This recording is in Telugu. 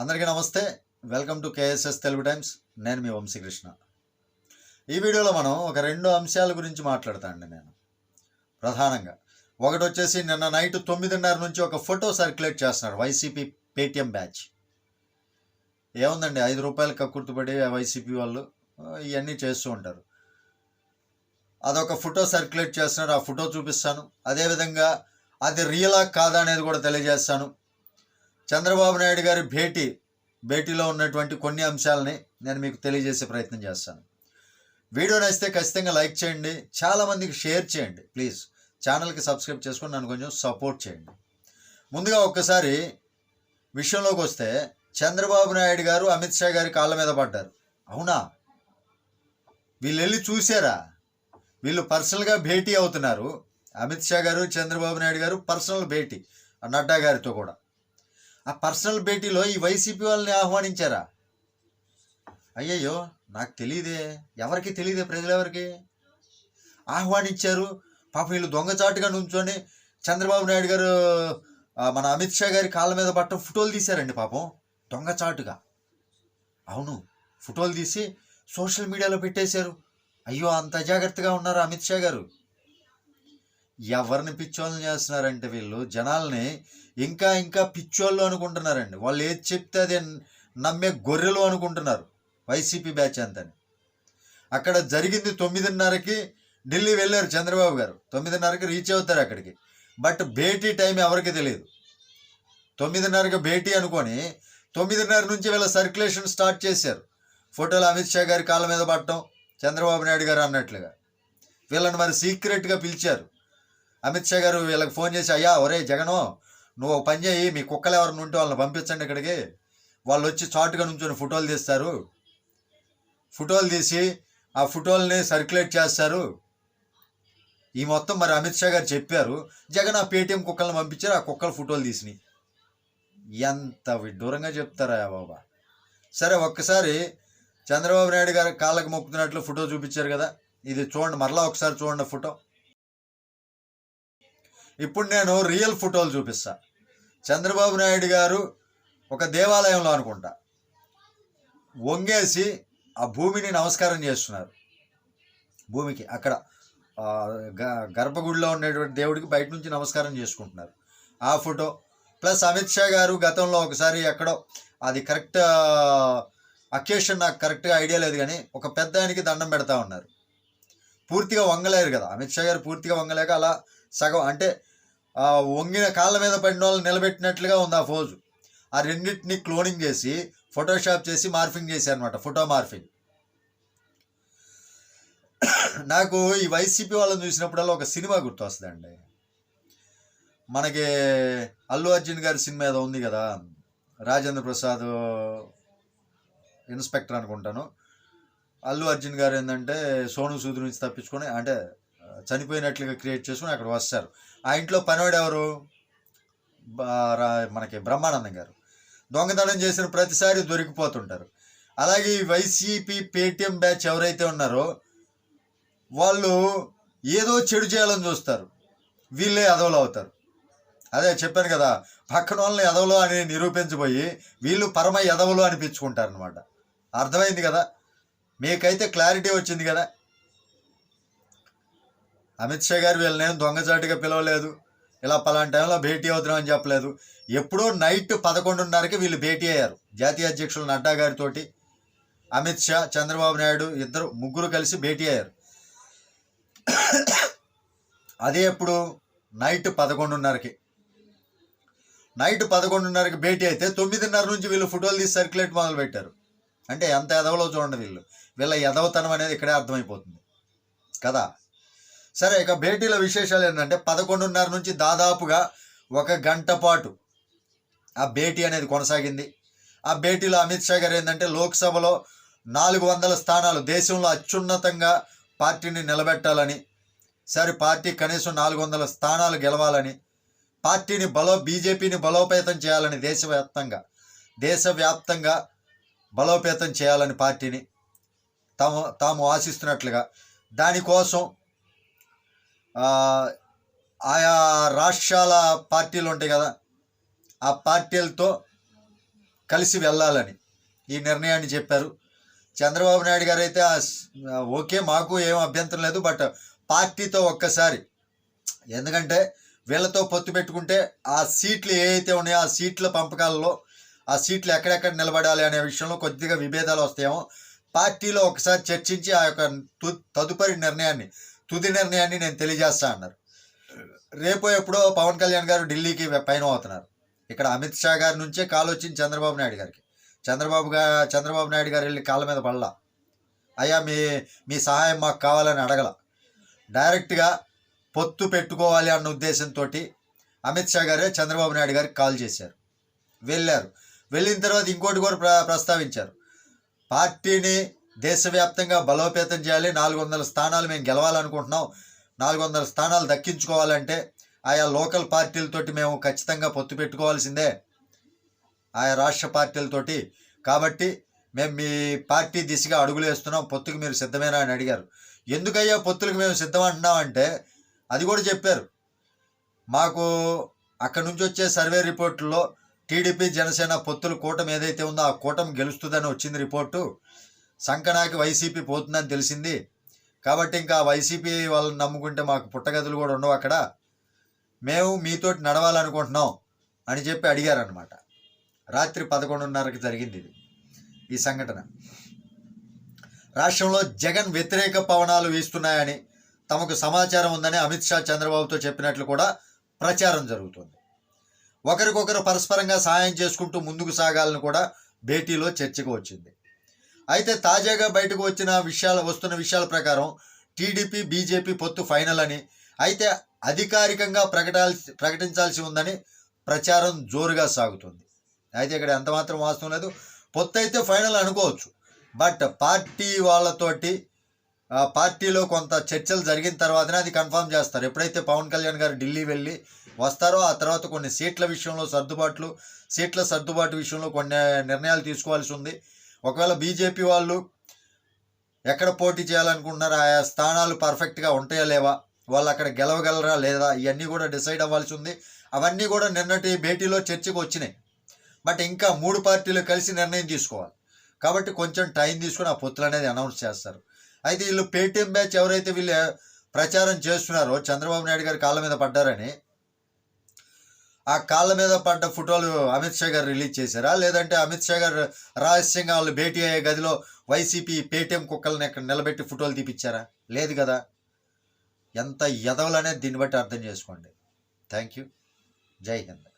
అందరికీ నమస్తే. Welcome to KSS Telugu times నేను మీ వంశీకృష్ణ. ఈ వీడియోలో మనం ఒక రెండు అంశాల గురించి మాట్లాడతానండి నేను. ప్రధానంగా ఒకటి వచ్చేసి నిన్న నైట్ తొమ్మిదిన్నర నుంచి ఒక ఫోటో సర్క్యులేట్ చేస్తున్నారు వైసీపీ పేటిఎం బ్యాచ్. ఏముందండి ఐదు రూపాయలు కక్కుర్తుపడి వైసీపీ వాళ్ళు ఇవన్నీ చేస్తూ ఉంటారు. అదొక ఫోటో సర్క్యులేట్ చేస్తున్నారు ఆ ఫోటో చూపిస్తాను. అదేవిధంగా అది రియలా కాదా అనేది కూడా తెలియజేస్తాను. చంద్రబాబు నాయుడు గారి భేటీ భేటీలో ఉన్నటువంటి కొన్ని అంశాలని నేను మీకు తెలియజేసే ప్రయత్నం చేస్తాను. వీడియో నచ్చితే ఖచ్చితంగా లైక్ చేయండి చాలామందికి షేర్ చేయండి ప్లీజ్. ఛానల్కి సబ్స్క్రైబ్ చేసుకొని నన్ను కొంచెం సపోర్ట్ చేయండి. ముందుగా ఒక్కసారి విషయంలోకి వస్తే చంద్రబాబు నాయుడు గారు అమిత్ షా గారి కాళ్ళ మీద పడ్డారు. అవునా? వీళ్ళు వెళ్ళి చూసారా? వీళ్ళు పర్సనల్గా భేటీ అవుతున్నారు. అమిత్ షా గారు చంద్రబాబు నాయుడు గారు పర్సనల్ భేటీ నడ్డా గారితో కూడా. ఆ పర్సనల్ భేటీలో ఈ వైసీపీ వాళ్ళని ఆహ్వానించారా? అయ్యయ్యో నాకు తెలియదే ఎవరికి తెలియదే ప్రజలెవరికి? ఆహ్వానించారు. పాపం వీళ్ళు దొంగచాటుగా నుంచొని చంద్రబాబు నాయుడు గారు మన అమిత్ షా గారి కాళ్ళ మీద పట్టం ఫోటోలు తీశారండి పాపం. దొంగచాటుగా. అవును ఫోటోలు తీసి సోషల్ మీడియాలో పెట్టేశారు. అయ్యో అంత జాగ్రత్తగా ఉన్నారు అమిత్ షా గారు? ఎవరిని పిచ్చోళ్ళని చేస్తున్నారంటే వీళ్ళు? జనాల్ని ఇంకా ఇంకా పిచ్చోళ్ళు అనుకుంటున్నారండి. వాళ్ళు ఏది చెప్తే అది నమ్మే గొర్రెలు అనుకుంటున్నారు. వైసీపీ బ్యాచ్ అంతని. అక్కడ జరిగింది తొమ్మిదిన్నరకి ఢిల్లీ వెళ్ళారు చంద్రబాబు గారు. తొమ్మిదిన్నరకి రీచ్ అవుతారు అక్కడికి. బట్ భేటీ టైం ఎవరికి తెలియదు. తొమ్మిదిన్నరకి భేటీ అనుకొని తొమ్మిదిన్నర నుంచి వీళ్ళ సర్క్యులేషన్ స్టార్ట్ చేశారు. ఫోటోలు అమిత్ షా గారి కాళ్ళ మీద పట్టడం చంద్రబాబు నాయుడు గారు అన్నట్లుగా. వీళ్ళని మరి సీక్రెట్గా పిలిచారు. అమిత్ షా గారు వీళ్ళకి ఫోన్ చేసి అయ్యా ఒరే జగను నువ్వు పని చేయి మీ కుక్కలు ఎవరిని ఉంటే వాళ్ళని పంపించండి ఇక్కడికి. వాళ్ళు వచ్చి చాటుగా నుంచొని ఫోటోలు తీస్తారు. ఫోటోలు తీసి ఆ ఫోటోల్ని సర్క్యులేట్ చేస్తారు. ఈ మొత్తం మరి అమిత్ షా గారు చెప్పారు. జగన్ ఆ పేటీఎం కుక్కలను పంపించారు ఆ కుక్కల ఫోటోలు తీసినాయి. ఎంత విడ్డూరంగా చెప్తారా బాబా. సరే ఒక్కసారి చంద్రబాబు నాయుడు గారు కాళ్ళకు మొక్కుతున్నట్లు ఫోటో చూపించారు కదా. ఇది చూడండి మరలా ఒకసారి చూడండి ఫోటో. ఇప్పుడు నేను రియల్ ఫోటోలు చూపిస్తా. చంద్రబాబు నాయుడు గారు ఒక దేవాలయంలో అనుకుంటా. వంగేసి ఆ భూమిని నమస్కారం చేస్తున్నారు. భూమికి అక్కడ గ- గర్భగుడిలో ఉండేటువంటి దేవుడికి బయట నుంచి నమస్కారం చేసుకుంటున్నారు. ఆ ఫోటో ప్లస్ అమిత్ షా గారు గతంలో ఒకసారి ఎక్కడో అది కరెక్ట్ అకేషన్ నాకు కరెక్ట్గా ఐడియా లేదు కానీ ఒక పెద్ద ఆయనకి దండం పెడతా ఉన్నారు. పూర్తిగా వంగలేరు కదా. అమిత్ షా గారు పూర్తిగా వంగలేక అలా సగం అంటే వంగిన కాళ్ళ మీద పడిన వాళ్ళు నిలబెట్టినట్లుగా ఉంది ఆ ఫోజు. ఆ రెండింటిని క్లోనింగ్ చేసి ఫోటోషాప్ చేసి మార్ఫింగ్ చేశారు అనమాట ఫోటో మార్ఫింగ్. నాకు ఈ వైసీపీ వాళ్ళని చూసినప్పుడల్లా ఒక సినిమా గుర్తొస్తుందండి. మనకి అల్లు అర్జున్ గారి సినిమా ఏదో ఉంది కదా రాజేంద్ర ప్రసాద్ ఇన్స్పెక్టర్ అనుకుంటాను. అల్లు అర్జున్ గారు ఏంటంటే సోను సూద్ నుంచి తప్పించుకొని అంటే చనిపోయినట్లుగా క్రియేట్ చేసుకుని అక్కడ వస్తారు. ఆ ఇంట్లో పనివాడు ఎవరు? మనకి బ్రహ్మానందం గారు. దొంగతనం చేసిన ప్రతిసారి దొరికిపోతుంటారు. అలాగే ఈ వైసీపీ పేటిఎం బ్యాచ్ ఎవరైతే ఉన్నారో వాళ్ళు ఏదో చెడు చేయాలని చూస్తారు. వీళ్ళే అదవులు అవుతారు. అదే చెప్పాను కదా పక్కన వాళ్ళని ఎదవలు అని నిరూపించబోయి వీళ్ళు పరమ ఎదవలు అనిపించుకుంటారు అనమాట అర్థమైంది కదా? మీకైతే క్లారిటీ వచ్చింది కదా? అమిత్ షా గారు వీళ్ళని దొంగచాటుగా పిలవలేదు. ఇలా పలాంటి టైంలో భేటీ అవుతున్నామని చెప్పలేదు. ఎప్పుడో నైట్ పదకొండున్నరకి వీళ్ళు భేటీ అయ్యారు. జాతీయ అధ్యక్షులు నడ్డా గారితోటి అమిత్ షా చంద్రబాబు నాయుడు ఇద్దరు ముగ్గురు కలిసి భేటీ అయ్యారు. అదే ఎప్పుడు? నైట్ పదకొండున్నరకి. నైట్ పదకొండున్నరకి భేటీ అయితే తొమ్మిదిన్నర నుంచి వీళ్ళు ఫోటోలు తీసి సర్క్యులేట్ మొదలు పెట్టారు అంటే ఎంత ఎదవలో చూడండి వీళ్ళు. వీళ్ళ ఎదవతనం అనేది ఇక్కడే అర్థమైపోతుంది. కదా? సరే ఇక భేటీల విశేషాలు ఏంటంటే పదకొండున్నర నుంచి దాదాపుగా ఒక గంట పాటు ఆ భేటీ అనేది కొనసాగింది. ఆ భేటీలో అమిత్ షా గారు ఏంటంటే లోక్సభలో నాలుగు వందల స్థానాలు దేశంలో అత్యున్నతంగా పార్టీని నిలబెట్టాలని సరే పార్టీ కనీసం నాలుగు వందల స్థానాలు గెలవాలని పార్టీని బలో బీజేపీని బలోపేతం చేయాలని దేశవ్యాప్తంగా దేశవ్యాప్తంగా బలోపేతం చేయాలని పార్టీని తాము తాము ఆశిస్తున్నట్లుగా దానికోసం ఆయా రాష్ట్రాల పార్టీలు ఉంటాయి కదా ఆ పార్టీలతో కలిసి వెళ్ళాలని ఈ నిర్ణయాన్ని చెప్పారు. చంద్రబాబు నాయుడు గారు అయితే ఆ ఓకే మాకు ఏం అభ్యంతరం లేదు బట్ పార్టీతో ఒక్కసారి ఎందుకంటే వీళ్ళతో పొత్తు పెట్టుకుంటే ఆ సీట్లు ఏవైతే ఉన్నాయో ఆ సీట్ల పంపకాలలో ఆ సీట్లు ఎక్కడెక్కడ నిలబడాలి అనే విషయంలో కొద్దిగా విభేదాలు వస్తాయేమో. పార్టీలో ఒకసారి చర్చించి ఆ యొక్క తు- తదుపరి నిర్ణయాన్ని తుది నిర్ణయాన్ని నేను తెలియజేస్తా అన్నారు. రేపు ఎప్పుడో పవన్ కళ్యాణ్ గారు ఢిల్లీకి పైన అవుతున్నారు. ఇక్కడ అమిత్ షా గారి నుంచే కాల్ వచ్చింది చంద్రబాబు నాయుడు గారికి. చంద్రబాబు గారు చంద్రబాబు నాయుడు గారు వెళ్ళి కాళ్ళ మీద పడలా. అయ్యా మీ మీ సహాయం మాకు కావాలని అడగల. డైరెక్ట్గా పొత్తు పెట్టుకోవాలి అన్న ఉద్దేశంతో అమిత్ షా గారే చంద్రబాబు నాయుడు గారికి కాల్ చేశారు. వెళ్ళారు. వెళ్ళిన తర్వాత ఇంకోటి కూడా ప్ర ప్రస్తావించారు. పార్టీని దేశవ్యాప్తంగా బలోపేతం చేయాలి. నాలుగు వందల స్థానాలు మేము గెలవాలనుకుంటున్నాం. నాలుగు వందల స్థానాలు దక్కించుకోవాలంటే ఆయా లోకల్ పార్టీలతోటి మేము ఖచ్చితంగా పొత్తు పెట్టుకోవాల్సిందే. ఆయా రాష్ట్ర పార్టీలతోటి కాబట్టి మేము మీ పార్టీ దిశగా అడుగులు వేస్తున్నాం. పొత్తుకు మీరు సిద్ధమేనా అని అడిగారు. ఎందుకయ్యా పొత్తులకు మేము సిద్ధం అంటున్నామంటే అది కూడా చెప్పారు. మాకు అక్కడి నుంచి వచ్చే సర్వే రిపోర్టుల్లో టీడీపీ జనసేన పొత్తుల కూటమి ఏదైతే ఉందో ఆ కూటమి గెలుస్తుందని వచ్చింది రిపోర్టు. సంకనాకి వైసీపీ పోతుందని తెలిసింది. కాబట్టి ఇంకా వైసీపీ వాళ్ళని నమ్ముకుంటే మాకు పుట్టగదులు కూడా ఉండవు అక్కడ. మేము మీతోటి నడవాలనుకుంటున్నాం అని చెప్పి అడిగారనమాట రాత్రి పదకొండున్నరకి జరిగింది ఇది ఈ సంఘటన. రాష్ట్రంలో జగన్ వ్యతిరేక పవనాలు వీస్తున్నాయని తమకు సమాచారం ఉందని అమిత్ షా చంద్రబాబుతో చెప్పినట్లు కూడా ప్రచారం జరుగుతుంది. ఒకరికొకరు పరస్పరంగా సహాయం చేసుకుంటూ ముందుకు సాగాలని కూడా భేటీలో చర్చకు వచ్చింది. అయితే తాజాగా బయటకు వచ్చిన విషయాలు వస్తున్న విషయాల ప్రకారం టీడీపీ బీజేపీ పొత్తు ఫైనల్ అని. అయితే అధికారికంగా ప్రకటాల్సి ప్రకటించాల్సి ఉందని ప్రచారం జోరుగా సాగుతుంది. అయితే ఇక్కడ ఎంత మాత్రం వాస్తవం లేదు. పొత్తు అయితే ఫైనల్ అనుకోవచ్చు. బట్ పార్టీ వాళ్ళతోటి పార్టీలో కొంత చర్చలు జరిగిన తర్వాతనే అది కన్ఫర్మ్ చేస్తారు. ఎప్పుడైతే పవన్ కళ్యాణ్ గారు ఢిల్లీ వెళ్ళి వస్తారో ఆ తర్వాత కొన్ని సీట్ల విషయంలో సర్దుబాట్లు సీట్ల సర్దుబాటు విషయంలో కొన్ని నిర్ణయాలు తీసుకోవాల్సి ఉంది. ఒకవేళ బీజేపీ వాళ్ళు ఎక్కడ పోటీ చేయాలనుకుంటున్నారో ఆయా స్థానాలు పర్ఫెక్ట్గా ఉంటాయా లేవా? వాళ్ళు అక్కడ గెలవగలరా లేదా? ఇవన్నీ కూడా డిసైడ్ అవ్వాల్సి ఉంది. అవన్నీ కూడా నిన్నటి భేటీలో చర్చకు వచ్చినాయి. బట్ ఇంకా మూడు పార్టీలు కలిసి నిర్ణయం తీసుకోవాలి. కాబట్టి కొంచెం టైం తీసుకుని ఆ పొత్తులు అనేది అనౌన్స్ చేస్తారు. అయితే వీళ్ళు పేటీఎం బ్యాచ్ ఎవరైతే వీళ్ళు ప్రచారం చేస్తున్నారో చంద్రబాబు నాయుడు గారి కాళ్ళ మీద పడ్డారని ఆ కాళ్ళ మీద పడ్డ ఫోటోలు అమిత్ షా గారు రిలీజ్ చేశారా? లేదంటే అమిత్ షా గారు రహస్యంగా వాళ్ళు భేటీ అయ్యే గదిలో వైసీపీ పేటీఎం కుక్కల్ని ఇక్కడ నిలబెట్టి ఫోటోలు తీపిచ్చారా? లేదు కదా. ఎంత ఎదవలనేది దీన్ని బట్టి అర్థం చేసుకోండి. థ్యాంక్ యూ జై హింద్.